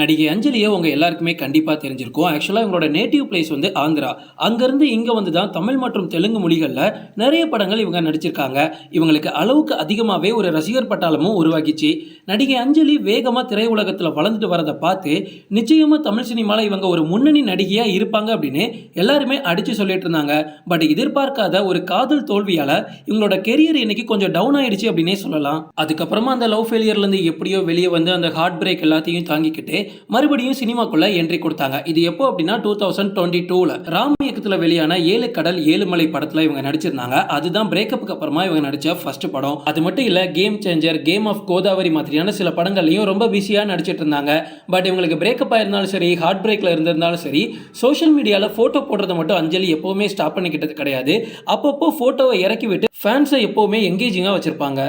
நடிகை அஞ்சலியை உங்கள் எல்லாருக்குமே கண்டிப்பாக தெரிஞ்சிருக்கும். ஆக்சுவலாக இவங்களோட நேட்டிவ் பிளேஸ் வந்து ஆந்திரா. அங்கேருந்து இங்கே வந்து தான் தமிழ் மற்றும் தெலுங்கு மொழிகளில் நிறைய படங்கள் இவங்க நடிச்சிருக்காங்க. இவங்களுக்கு அளவுக்கு அதிகமாகவே ஒரு ரசிகர் பட்டாளமும் உருவாக்கிச்சு நடிகை அஞ்சலி வேகமாக திரையுலகத்தில் வளர்ந்துட்டு வரதை பார்த்து நிச்சயமாக தமிழ் சினிமாவில் இவங்க ஒரு முன்னணி நடிகையாக இருப்பாங்க அப்படின்னு எல்லாருமே அடித்து சொல்லிட்டு இருந்தாங்க. பட் எதிர்பார்க்காத ஒரு காதல் தோல்வியால் இவங்களோட கெரியர் இன்னைக்கு கொஞ்சம் டவுன் ஆயிடுச்சு அப்படின்னே சொல்லலாம். அதுக்கப்புறமா அந்த லவ் ஃபெயிலியர்லேருந்து எப்படியோ வெளியே வந்து அந்த ஹார்ட் பிரேக் எல்லாத்தையும் தாங்கிக்கிட்டு மறுபடியும் சினிமாக்குள்ள என்ட்ரி கொடுத்தாங்க. இது எப்போ அப்படின்னா டூ தௌசண்ட் டுவெண்ட்டி டூல ராம் இயக்கத்தில் வெளியான ஏழு கடல் ஏழு மலை படத்தில் இவங்க நடிச்சிருந்தாங்க. அதுதான் பிரேக்கப்புக்கு அப்புறமா இவங்க நடிச்ச ஃபர்ஸ்ட் படம். அது மட்டும் இல்லை game changer game of Godavari மாதிரியான சில படங்கள்லையும் ரொம்ப பிஸியாக நடிச்சிட்டு இருந்தாங்க. பட் இவங்களுக்கு பிரேக்கப் ஆயிருந்தாலும் சரி ஹார்ட் பிரேக்ல இருந்திருந்தாலும் சரி சோஷியல் மீடியாவில் போட்டோ போடுறத மட்டும் அஞ்சலி எப்பவுமே ஸ்டாப் பண்ணிக்கிட்டது கிடையாது. அப்பப்போ போட்டோவை இறக்கி விட்டு ஃபேன்ஸை எப்பவுமே எங்கேஜிங்காக வச்சிருப்பாங்க.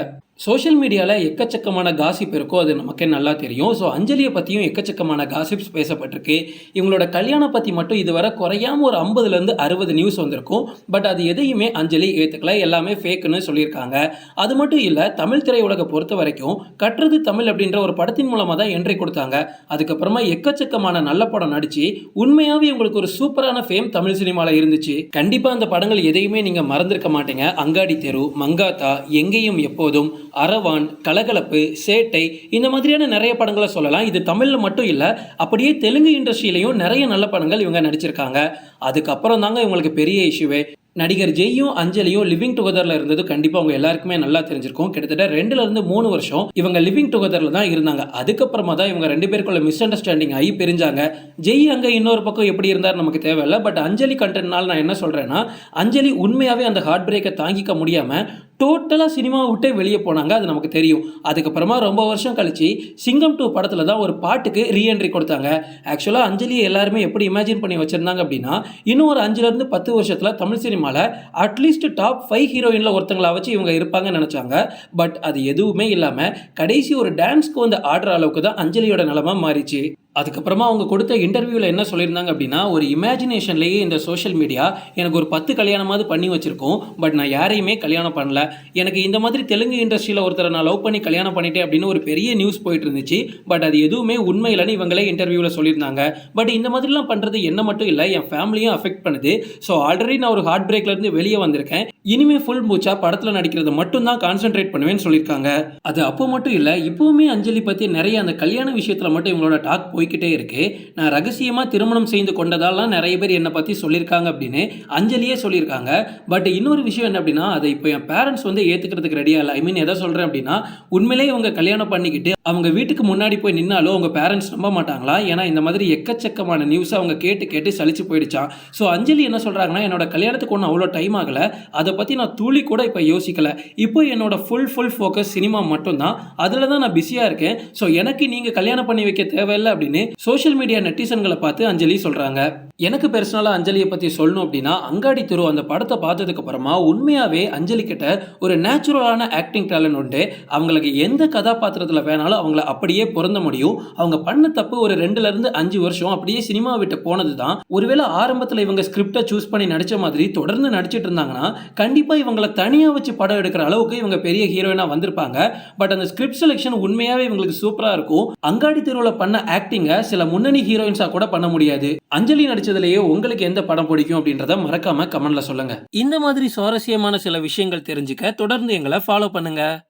சோஷியல் மீடியாவில் எக்கச்சக்கமான காசிப் இருக்கோ அது நமக்கே நல்லா தெரியும். ஸோ அஞ்சலியை பற்றியும் எக்கச்சக்கமான காசிப்ஸ் பேசப்பட்டிருக்கு. இவங்களோட கல்யாணம் பற்றி மட்டும் இதுவரை குறையாம ஒரு ஐம்பதுலேருந்து அறுபது நியூஸ் வந்திருக்கும். பட் அது எதையுமே அஞ்சலி ஏற்றுக்கல எல்லாமே ஃபேக்குன்னு சொல்லியிருக்காங்க. அது மட்டும் இல்லை தமிழ் திரையுலகை பொறுத்த வரைக்கும் கற்றது தமிழ் அப்படின்ற ஒரு படத்தின் மூலமாக தான் என்ட்ரி கொடுத்தாங்க. அதுக்கப்புறமா எக்கச்சக்கமான நல்ல படம் நடித்து உண்மையாகவே உங்களுக்கு ஒரு சூப்பரான ஃபேம் தமிழ் சினிமாவில் இருந்துச்சு. கண்டிப்பாக அந்த படங்கள் எதையுமே நீங்கள் மறந்துருக்க மாட்டீங்க. அங்காடி தெரு மங்காத்தா எங்கேயும் எப்போதும் அரவான் கலகலப்பு சேட்டை இந்த மாதிரியான நிறைய படங்களை சொல்லலாம். இது தமிழில் மட்டும் இல்லை அப்படியே தெலுங்கு இண்டஸ்ட்ரியிலையும் நிறைய நல்ல படங்கள் இவங்க நடிச்சிருக்காங்க. அதுக்கப்புறம் தாங்க இவங்களுக்கு பெரிய இஷ்யூவே நடிகர் ஜெய்யும் அஞ்சலியும் லிவிங் டுகெதரில் இருந்தது. கண்டிப்பாக அவங்க எல்லாருக்குமே நல்லா தெரிஞ்சிருக்கும். கிட்டத்தட்ட ரெண்டுல இருந்து மூணு வருஷம் இவங்க லிவிங் டுகெதரில் தான் இருந்தாங்க. அதுக்கப்புறமா தான் இவங்க ரெண்டு பேருக்குள்ள மிஸ் அண்டர்ஸ்டாண்டிங் ஆகி பிரிஞ்சாங்க. ஜெய் அங்கே இன்னொரு பக்கம் எப்படி இருந்தார் நமக்கு தேவையில்ல. பட் அஞ்சலி கண்டென்ட்னால நான் என்ன சொல்கிறேன்னா அஞ்சலி உண்மையாகவே அந்த ஹார்ட் பிரேக்கை தாங்கிக்க முடியாமல் டோட்டலாக சினிமாவை விட்டே வெளியே போனாங்க அது நமக்கு தெரியும். அதுக்கப்புறமா ரொம்ப வருஷம் கழிச்சு சிங்கம் டூ படத்தில் தான் ஒரு பாட்டுக்கு ரீஎன்ட்ரி கொடுத்தாங்க. ஆக்சுவலாக அஞ்சலியை எல்லாருமே எப்படி இமேஜின் பண்ணி வச்சுருந்தாங்க அப்படின்னா இன்னும் ஒரு அஞ்சுலேருந்து பத்து வருஷத்தில் தமிழ் சினிமாவில் அட்லீஸ்ட் டாப் ஃபைவ் ஹீரோயினில் ஒருத்தங்களா வச்சு இவங்க இருப்பாங்கன்னு நினச்சாங்க. பட் அது எதுவுமே இல்லாமல் கடைசி ஒரு டான்ஸ்க்கு வந்து ஆடுற அளவுக்கு தான் அஞ்சலியோட நிலமாக மாறிச்சு. அதுக்கப்புறமா அவங்க கொடுத்த இன்டர்வியூவில் என்ன சொல்லியிருந்தாங்க அப்படின்னா ஒரு இமேஜினேஷன்லேயே இந்த சோஷியல் மீடியா எனக்கு ஒரு பத்து கல்யாணமாவது பண்ணி வச்சுருக்கோம் பட் நான் யாரையுமே கல்யாணம் பண்ணல. எனக்கு இந்த மாதிரி தெலுங்கு இண்டஸ்ட்ரியில் ஒருத்தரை நான் லவ் பண்ணி கல்யாணம் பண்ணிட்டேன் அப்படின்னு ஒரு பெரிய நியூஸ் போயிட்டு இருந்துச்சு பட் அது எதுவுமே உண்மை இவங்களே இன்டர்வியூவில் சொல்லியிருந்தாங்க. பட் இந்த மாதிரிலாம் பண்ணுறது என்ன மட்டும் இல்லை என் ஃபேமிலியும் அஃபெக்ட் பண்ணுது. ஸோ ஆல்ரெடி நான் ஒரு ஹார்ட் பிரேக்லேருந்து வெளியே வந்திருக்கேன். இனிமே ஃபுல் மூச்சா படத்தில் நடிக்கிறது மட்டும் தான் கான்சென்ட்ரேட் பண்ணுவேன்னு சொல்லியிருக்காங்க. அது அப்போ மட்டும் இல்லை இப்போவுமே அஞ்சலி பற்றி நிறைய அந்த கல்யாண விஷயத்தில் மட்டும் இவங்களோட டாக் போய் போய்கிட்டே இருக்கு. நான் ரகசியமாக திருமணம் செய்து கொண்டதாலாம் நிறைய பேர் என்னை பற்றி சொல்லியிருக்காங்க அப்படின்னு அஞ்சலியே சொல்லியிருக்காங்க. பட் இன்னொரு விஷயம் என்ன அப்படின்னா அதை இப்போ என் பேரண்ட்ஸ் வந்து ஏற்றுக்கிறதுக்கு ரெடியாக இல்லை. ஐ மீன் எதை சொல்கிறேன் அப்படின்னா உண்மையிலேயே இவங்க கல்யாணம் பண்ணிக்கிட்டு அவங்க வீட்டுக்கு முன்னாடி போய் நின்னாலும் அவங்க பேரண்ட்ஸ் நம்ப மாட்டாங்களா? ஏன்னா இந்த மாதிரி எக்கச்சக்கமான நியூஸ் அவங்க கேட்டு கேட்டு சலிச்சு போயிடுச்சான் ஸோ அஞ்சலி என்ன சொல்கிறாங்கன்னா என்னோட கல்யாணத்துக்கு ஒன்றும் அவ்வளோ டைம் ஆகலை. அதை பற்றி நான் துளி கூட இப்போ யோசிக்கல. இப்போ என்னோட ஃபுல் ஃபுல் ஃபோக்கஸ் சினிமா மட்டும்தான். அதில் தான் நான் பிஸியாக இருக்கேன். ஸோ எனக்கு நீங்கள் கல்யாணம் பண்ணி வைக்க தேவையில்லை அப்படின்னு சோஷியல் மீடியா நெட்டிசன்களை பார்த்து அஞ்சலி சொல்கிறாங்க எனக்கு பெர்சனலாக அஞ்சலியை பற்றி சொல்லணும் அப்படின்னா அங்காடி தெரு அந்த படத்தை பார்த்ததுக்கு அப்புறமா உண்மையாகவே அஞ்சலி கிட்ட ஒரு நேச்சுரலான ஆக்டிங் டேலண்ட் உண்டு. அவங்களுக்கு எந்த கதாபாத்திரத்தில் வேணாலும் அவங்கள அப்படியே பொருந்த முடியும். அவங்க பண்ண தப்பு ஒரு ரெண்டுலேருந்து அஞ்சு வருஷம் அப்படியே சினிமா விட்டு போனது தான் ஒருவேளை ஆரம்பத்தில் இவங்க ஸ்கிரிப்டை சூஸ் பண்ணி நடிச்ச மாதிரி தொடர்ந்து நடிச்சிட்டு இருந்தாங்கன்னா கண்டிப்பாக இவங்களை தனியாக வச்சு படம் எடுக்கிற அளவுக்கு இவங்க பெரிய ஹீரோயினாக வந்திருப்பாங்க. பட் அந்த ஸ்கிரிப்ட் செலெக்ஷன் உண்மையாகவே இவங்களுக்கு சூப்பராக இருக்கும். அங்காடி தெருவில் பண்ண ஆக்டிங்கை சில முன்னணி ஹீரோயின்ஸாக கூட பண்ண முடியாது. அஞ்சலி நடிச்ச நடிச்சதுலேயே உங்களுக்கு எந்த படம் பிடிக்கும் அப்படின்றத மறக்காம கமெண்ட்ல சொல்லுங்க. இந்த மாதிரி சுவாரஸ்யமான சில விஷயங்கள் தெரிஞ்சுக்க தொடர்ந்து எங்களை ஃபாலோ பண்ணுங்க.